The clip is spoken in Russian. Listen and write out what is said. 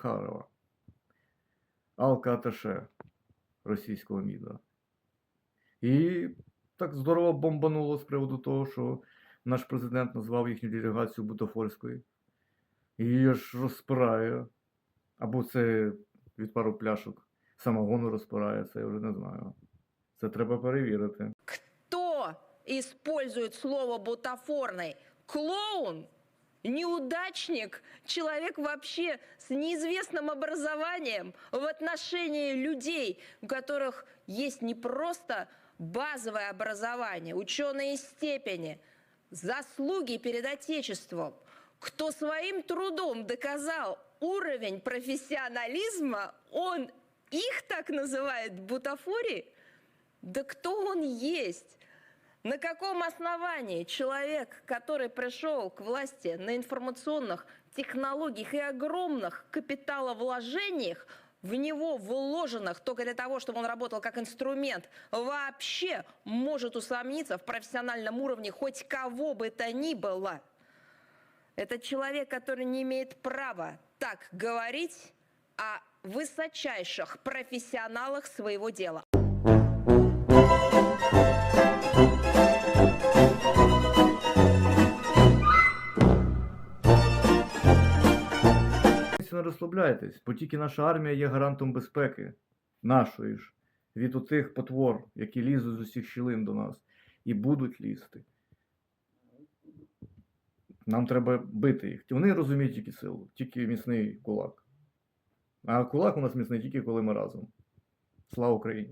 Захарова, алка-аташе російського МІДа. І так здорово бомбануло з приводу того, що наш президент назвав їхню делегацію бутафорською. Її ж розпирає. Або це від пару пляшок самогону розпирає, це я вже не знаю. Це треба перевірити. Кто использует слово бутафорный? Клоун? Неудачник? Человек вообще с неизвестным образованием в отношении людей, у которых есть не просто базовое образование, ученые степени, заслуги перед Отечеством, кто своим трудом доказал уровень профессионализма, он их так называет бутафорией? Да кто он есть? На каком основании человек, который пришел к власти на информационных технологиях и огромных капиталовложениях, в него вложенных только для того, чтобы он работал как инструмент, вообще может усомниться в профессиональном уровне хоть кого бы то ни было? Это человек, который не имеет права так говорить о высочайших профессионалах своего дела. Не розслабляйтесь, бо тільки наша армія є гарантом безпеки нашої ж від отих потвор, які лізуть з усіх щілин до нас і будуть лізти. Нам треба бити їх. Вони розуміють тільки силу, тільки міцний кулак. А кулак у нас міцний тільки коли ми разом. Слава Україні!